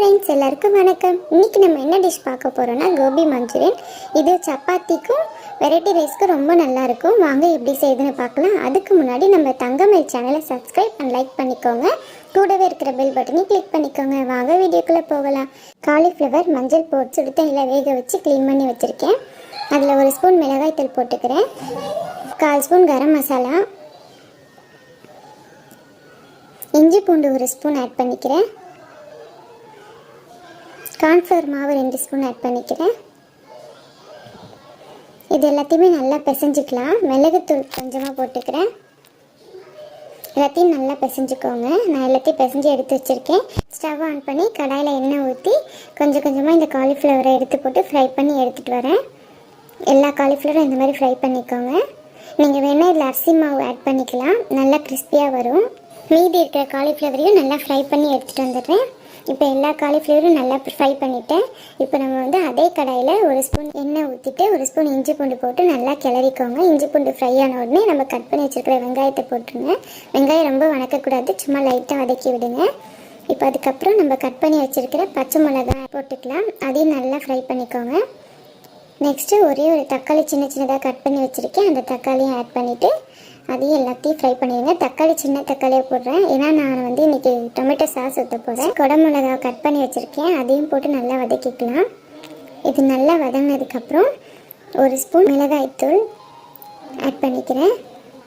Friends எல்லாருக்கும் வணக்கம். இன்னைக்கு நம்ம என்ன டிஷ் பார்க்க போறோம்னா கோபி மஞ்சூரியன். இது சப்பாத்திக்கும் வெரைட்டி ரைஸ்க்கும் ரொம்ப நல்லா இருக்கும். வாங்க எப்படி செய்யுதுன்னு பார்க்கலாம். அதுக்கு முன்னாடி நம்ம தங்கமயில் சேனலை சப்ஸ்கிரைப் அண்ட் லைக் பண்ணிக்கோங்க. கூடவே இருக்கிற பெல் பட்டனையும் கிளிக் பண்ணிக்கோங்க. வாங்க வீடியோக்குள்ளே போகலாம். காலிஃப்ளவர் மஞ்சள் போட்டு சுடு தண்ணியில் வேக வச்சு க்ளீன் பண்ணி வச்சுருக்கேன். அதில் ஒரு ஸ்பூன் மிளகாய் தூள் போட்டுக்கிறேன். கால் ஸ்பூன் கரம் மசாலா. இஞ்சி பூண்டு ஒரு ஸ்பூன் ஆட் பண்ணிக்கிறேன். கார்ன்ஃப்ளவர் மாவு ரெண்டு ஸ்பூன் ஆட் பண்ணிக்கிறேன். இது எல்லாத்தையுமே நல்லா பிசைஞ்சிக்கலாம். மிளகுத்தூள் கொஞ்சமாக போட்டுக்கிறேன். எல்லாத்தையும் நல்லா பிசைஞ்சுக்கோங்க. நான் எல்லாத்தையும் பிசைஞ்சு எடுத்து வச்சுருக்கேன். ஸ்டவ் ஆன் பண்ணி கடாயில் எண்ணெய் ஊற்றி கொஞ்சம் கொஞ்சமாக இந்த காலிஃப்ளவரை எடுத்து போட்டு ஃப்ரை பண்ணி எடுத்துகிட்டு வரேன். எல்லா காலிஃப்ளவரும் இந்த மாதிரி ஃப்ரை பண்ணிக்கோங்க. நீங்கள் வேணால் இதில் அரிசி மாவு ஆட் பண்ணிக்கலாம். நல்லா கிறிஸ்பியாக வரும். மீதி இருக்கிற காலிஃப்ளவரையும் நல்லா ஃப்ரை பண்ணி எடுத்துகிட்டு வந்துடுறேன். இப்போ எல்லா காலிஃப்ளவரும் நல்லா ஃப்ரை பண்ணிவிட்டேன் இப்போ நம்ம வந்து அதே கடாயில் ஒரு ஸ்பூன் எண்ணெய் ஊற்றிட்டு ஒரு ஸ்பூன் இஞ்சி பூண்டு போட்டு நல்லா கிளறிக்கோங்க. இஞ்சி பூண்டு ஃப்ரை ஆன உடனே நம்ம கட் பண்ணி வச்சுருக்கிற வெங்காயத்தை போட்டுருங்க. வெங்காயம் ரொம்ப வணக்கக்கூடாது சும்மா லைட்டாக வதக்கி விடுங்க. இப்போ அதுக்கப்புறம் நம்ம கட் பண்ணி வச்சுருக்கிற பச்சை மிளகாய் போட்டுக்கலாம். அதையும் நல்லா ஃப்ரை பண்ணிக்கோங்க. நெக்ஸ்ட்டு ஒரே ஒரு தக்காளி சின்ன சின்னதாக கட் பண்ணி வச்சுருக்கேன். அந்த தக்காளியும் ஆட் பண்ணிவிட்டு அதையும் எல்லாத்தையும் ஃப்ரை பண்ணிடுங்க. தக்காளி சின்ன தக்காளியாக போடுறேன். ஏன்னா நான் வந்து இன்றைக்கி டொமேட்டோ சாஸ் ஊற்ற போகிறேன் குடமிளகா கட் பண்ணி வச்சுருக்கேன். அதையும் போட்டு நல்லா வதக்கிக்கலாம். இது நல்லா வதங்கினதுக்கப்புறம் ஒரு ஸ்பூன் மிளகாய்த்தூள் ஆட் பண்ணிக்கிறேன்.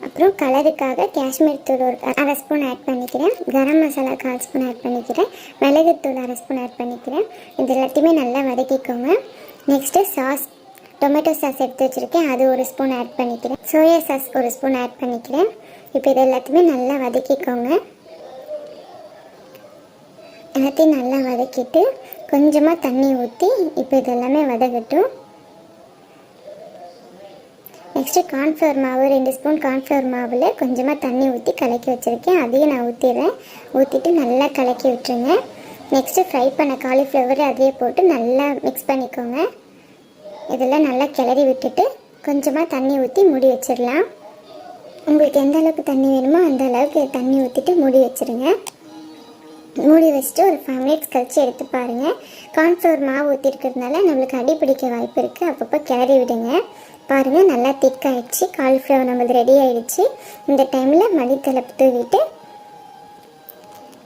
அப்புறம் கலருக்காக காஷ்மீர் தூள் ஒரு அரை ஸ்பூன் ஆட் பண்ணிக்கிறேன். கரம் மசாலா கால் ஸ்பூன் ஆட் பண்ணிக்கிறேன். மிளகுத்தூள் அரை ஸ்பூன் ஆட் பண்ணிக்கிறேன். இது எல்லாத்தையுமே நல்லா வதக்கிக்கோங்க. நெக்ஸ்ட்டு சாஸ் டொமேட்டோ சாஸ் எடுத்து வச்சுருக்கேன். அது ஒரு ஸ்பூன் ஆட் பண்ணிக்கிறேன். சோயா சாஸ் ஒரு ஸ்பூன் ஆட் பண்ணிக்கிறேன். இப்போ இது எல்லாத்தையுமே நல்லா வதக்கிக்கோங்க. எல்லாத்தையும் நல்லா வதக்கிட்டு கொஞ்சமாக தண்ணி ஊற்றி இப்போ இது எல்லாமே வதக்கட்டும் நெக்ஸ்ட்டு கார்ன்ஃப்ளவர் மாவு ரெண்டு ஸ்பூன் கார்ன்ஃப்ளவர் மாவில் கொஞ்சமாக தண்ணி ஊற்றி கலக்கி வச்சுருக்கேன். அதையும் நான் ஊற்றிடுறேன் ஊற்றிட்டு நல்லா கலக்கி விட்டுருங்க. நெக்ஸ்ட்டு ஃப்ரை பண்ண காலிஃப்ளவர் அதையே போட்டு நல்லா மிக்ஸ் பண்ணிக்கோங்க. இதெல்லாம் நல்லா கிளறி விட்டுட்டு கொஞ்சமாக தண்ணி ஊற்றி மூடி வச்சிடலாம். உங்களுக்கு எந்த அளவுக்கு தண்ணி வேணுமோ அந்த அளவுக்கு தண்ணி ஊற்றிட்டு மூடி வச்சுருங்க. மூடி வச்சுட்டு ஒரு ஃபைவ் மினிட்ஸ் கழித்து எடுத்து பாருங்கள் கார்ன்ஃப்ளவர் மாவு ஊற்றிருக்கிறதுனால நம்மளுக்கு அடி பிடிக்க வாய்ப்பு இருக்குது அப்பப்போ கிளறி விடுங்க. பாருங்கள் நல்லா திக்காயிடுச்சு காலிஃப்ளவர் நம்மளது ரெடி ஆகிடுச்சு இந்த டைமில் மடித்தலை தூவிட்டு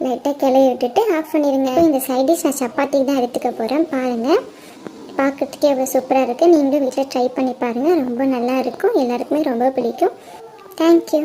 லைட்டாக கிளறி விட்டுட்டு ஆஃப் பண்ணிடுங்க. இந்த சைட் டிஷ் நான் சப்பாத்திக்கு தான் எடுத்துக்க போகிறேன் பாருங்கள் பார்க்கறதுக்கே அவ்வளோ சூப்பராக இருக்குது நீங்களும் வீட்டில் ட்ரை பண்ணி பாருங்கள் ரொம்ப நல்லா இருக்கும். எல்லாருக்குமே ரொம்ப பிடிக்கும். தேங்க்யூ